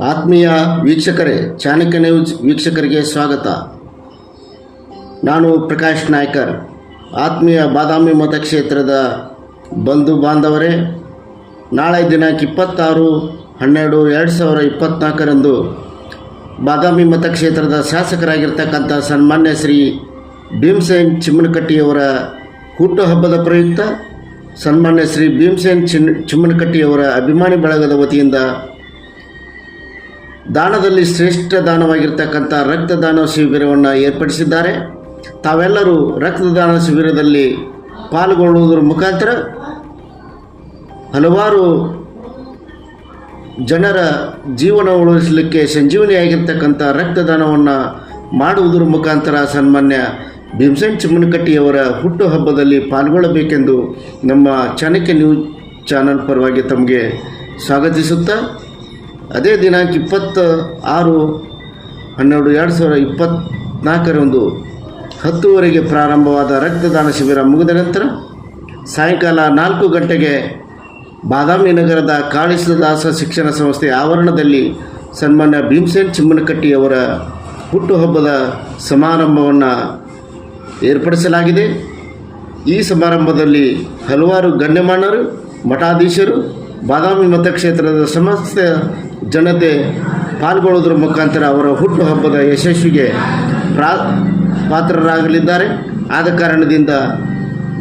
ಆತ್ಮೀಯ ವೀಕ್ಷಕರೇ, ಚಾಣಕ್ಯ ನ್ಯೂಸ್ ವೀಕ್ಷಕರಿಗೆ ಸ್ವಾಗತ. ನಾನು ಪ್ರಕಾಶ್ ನಾಯ್ಕರ್, ಆತ್ಮೀಯ ಬಾದಾಮಿ ಮತಕ್ಷೇತ್ರದ ಬಂಧು ಬಾಂಧವರೇ. ನಾಳೆ ದಿನಾಂಕ ಇಪ್ಪತ್ತಾರು, ಹನ್ನೆರಡು, ಎರಡು ಸಾವಿರ ಇಪ್ಪತ್ನಾಲ್ಕರಂದು ಬಾದಾಮಿ ಮತಕ್ಷೇತ್ರದ ಶಾಸಕರಾಗಿರ್ತಕ್ಕಂಥ ಸನ್ಮಾನ್ಯ ಶ್ರೀ ಭೀಮಸೇನ್ ಚಿಮ್ಮನಕಟ್ಟಿಯವರ ಹುಟ್ಟುಹಬ್ಬದ ಪ್ರಯುಕ್ತ, ಸನ್ಮಾನ್ಯ ಶ್ರೀ ಭೀಮಸೇನ್ ಚಿನ್, ಚಿಮ್ಮನಕಟ್ಟಿಯವರ ಅಭಿಮಾನಿ ಬಳಗದ ವತಿಯಿಂದ ದಾನದಲ್ಲಿ ಶ್ರೇಷ್ಠ ದಾನವಾಗಿರ್ತಕ್ಕಂಥ ರಕ್ತದಾನ ಶಿಬಿರವನ್ನು ಏರ್ಪಡಿಸಿದ್ದಾರೆ. ತಾವೆಲ್ಲರೂ ರಕ್ತದಾನ ಶಿಬಿರದಲ್ಲಿ ಪಾಲ್ಗೊಳ್ಳುವುದರ ಮುಖಾಂತರ ಹಲವಾರು ಜನರ ಜೀವನ ಉಳಿಸಲಿಕ್ಕೆ ಸಂಜೀವನಿಯಾಗಿರ್ತಕ್ಕಂಥ ರಕ್ತದಾನವನ್ನು ಮಾಡುವುದರ ಮುಖಾಂತರ ಸನ್ಮಾನ್ಯ ಭೀಮಸೇನ್ ಚಿಮ್ಮನಕಟ್ಟಿಯವರ ಹುಟ್ಟುಹಬ್ಬದಲ್ಲಿ ಪಾಲ್ಗೊಳ್ಳಬೇಕೆಂದು ನಮ್ಮ ಚಾಣಕ್ಯ ನ್ಯೂಸ್ ಚಾನಲ್ ಪರವಾಗಿ ತಮಗೆ ಸ್ವಾಗತಿಸುತ್ತಾ ಅದೇ ದಿನಾಂಕ ಇಪ್ಪತ್ತ ಆರು ಹನ್ನೆರಡು ಎರಡು ಸಾವಿರದ ಇಪ್ಪತ್ತ್ನಾಲ್ಕರಂದು ಹತ್ತುವರೆಗೆ ಪ್ರಾರಂಭವಾದ ರಕ್ತದಾನ ಶಿಬಿರ ಮುಗಿದ ನಂತರ ಸಾಯಂಕಾಲ ನಾಲ್ಕು ಗಂಟೆಗೆ ಬಾದಾಮಿ ನಗರದ ಕಾಳಿಸದಾಸ ಶಿಕ್ಷಣ ಸಂಸ್ಥೆ ಆವರಣದಲ್ಲಿ ಸನ್ಮಾನ್ಯ ಭೀಮಸೇನ್ ಚಿಮ್ಮನಕಟ್ಟಿಯವರ ಹುಟ್ಟುಹಬ್ಬದ ಸಮಾರಂಭವನ್ನು ಏರ್ಪಡಿಸಲಾಗಿದೆ. ಈ ಸಮಾರಂಭದಲ್ಲಿ ಹಲವಾರು ಗಣ್ಯಮಾನ್ಯರು, ಮಠಾಧೀಶರು ಬಾದಾಮಿ ಮತಕ್ಷೇತ್ರದ ಸಮಸ್ತ ಜನತೆ ಪಾಲ್ಗೊಳ್ಳೋದ್ರ ಮುಖಾಂತರ ಅವರ ಹುಟ್ಟುಹಬ್ಬದ ಯಶಸ್ವಿಗೆ ಪ್ರಾ, ಪಾತ್ರರಾಗಲಿದ್ದಾರೆ. ಆದ ಕಾರಣದಿಂದ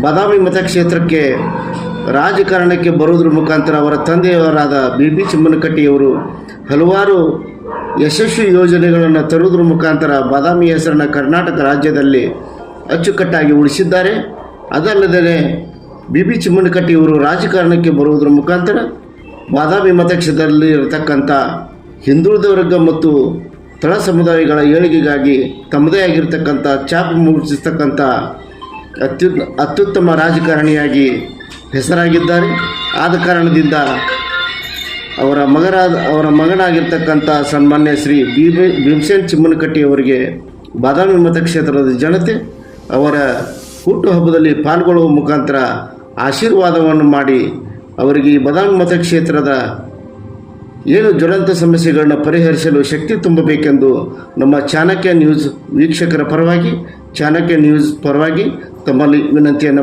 ಬಾದಾಮಿ ಮತಕ್ಷೇತ್ರಕ್ಕೆ ರಾಜಕಾರಣಕ್ಕೆ ಬರೋದ್ರ ಮುಖಾಂತರ ಅವರ ತಂದೆಯವರಾದ ಬಿ. ಬಿ ಚಿಮ್ಮನಕಟ್ಟಿಯವರು ಹಲವಾರು ಯಶಸ್ವಿ ಯೋಜನೆಗಳನ್ನು ತರುವುದರ ಮುಖಾಂತರ ಬಾದಾಮಿ ಹೆಸರನ್ನು ಕರ್ನಾಟಕ ರಾಜ್ಯದಲ್ಲಿ ಅಚ್ಚುಕಟ್ಟಾಗಿ ಉಳಿಸಿದ್ದಾರೆ. ಅದಲ್ಲದೆ ಬಿ ಬಿ ಚಿಮ್ಮನಕಟ್ಟಿಯವರು ರಾಜಕಾರಣಕ್ಕೆ ಬರುವುದರ ಮುಖಾಂತರ ಬಾದಾಮಿ ಮತಕ್ಷೇತ್ರದಲ್ಲಿ ಇರತಕ್ಕಂಥ ಹಿಂದುಳಿದ ವರ್ಗ ಮತ್ತು ತಳ ಸಮುದಾಯಗಳ ಏಳಿಗೆಗಾಗಿ ತಮ್ಮದೇ ಆಗಿರ್ತಕ್ಕಂಥ ಛಾಪು ಮೂಡಿಸ್ತಕ್ಕಂಥ ಅತ್ಯು ಅತ್ಯುತ್ತಮ ರಾಜಕಾರಣಿಯಾಗಿ ಹೆಸರಾಗಿದ್ದಾರೆ. ಆದ ಕಾರಣದಿಂದ ಅವರ ಮಗರಾದ, ಅವರ ಮಗನಾಗಿರ್ತಕ್ಕಂಥ ಸನ್ಮಾನ್ಯ ಶ್ರೀ ಬಿ ಭೀಮಸೇನ್ ಚಿಮ್ಮನಕಟ್ಟಿ ಅವರಿಗೆ ಬಾದಾಮಿ ಮತಕ್ಷೇತ್ರದ ಜನತೆ ಅವರ ಹುಟ್ಟುಹಬ್ಬದಲ್ಲಿ ಪಾಲ್ಗೊಳ್ಳುವ ಮುಖಾಂತರ ಆಶೀರ್ವಾದವನ್ನು ಮಾಡಿ ಅವರಿಗೆ ಈ ಮತ ಮತಕ್ಷೇತ್ರದ ಏನು ಜ್ವಲಂತ ಸಮಸ್ಯೆಗಳನ್ನ ಪರಿಹರಿಸಲು ಶಕ್ತಿ ತುಂಬಬೇಕೆಂದು ನಮ್ಮ ಚಾಣಕ್ಯ ನ್ಯೂಸ್ ವೀಕ್ಷಕರ ಪರವಾಗಿ, ಚಾಣಕ್ಯ ನ್ಯೂಸ್ ಪರವಾಗಿ ತಮ್ಮಲ್ಲಿ ವಿನಂತಿಯನ್ನು